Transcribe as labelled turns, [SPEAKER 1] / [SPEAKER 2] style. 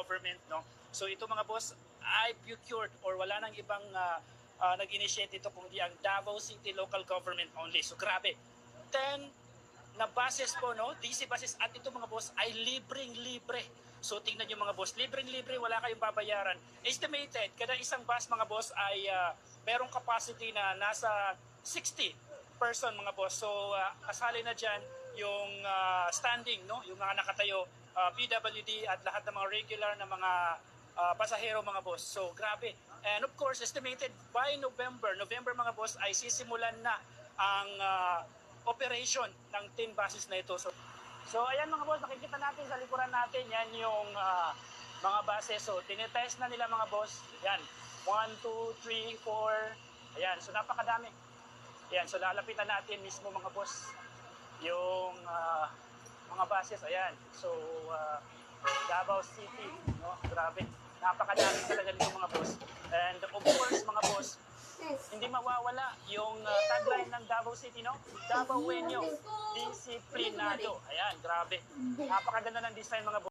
[SPEAKER 1] government, no? So ito mga boss, ay procured or wala nang ibang ah, ah, nag-initiate ito kundi ang Davao City Local Government only. So grabe. 10 na buses po, no? DC buses at ito mga boss ay libreng-libre. So tingnan nyo mga boss, libreng-libre, wala kayong babayaran. Estimated, kada isang bus mga boss ay ah, merong capacity na nasa 60 person mga boss. So ah, kasali na dyan yung ah, standing, no? yung mga nakatayo, ah, PWD at lahat ng mga regular na mga ah, pasahero mga boss. So grabe. And of course, estimated by November, November mga boss ay sisimulan na ang ah, operation ng 10 buses na ito. So, so ayan mga boss, nakikita natin sa likuran natin, yan yung ah, mga buses. So tinetest na nila mga boss. Yan, 1, 2, 3, 4. Ayan, so napakadami. Ayan, so lalapitan natin mismo mga boss yung ah, mga buses. Ayan, so ah, Davao City, no? Grabe. Napakadami talaga nito mga boss. And of course, mga boss, hindi mawawala yung uh, tagline ng Davao City, no? Davao Wenyo, disiplinado. Ayan, grabe. Napakaganda ng design mga boss.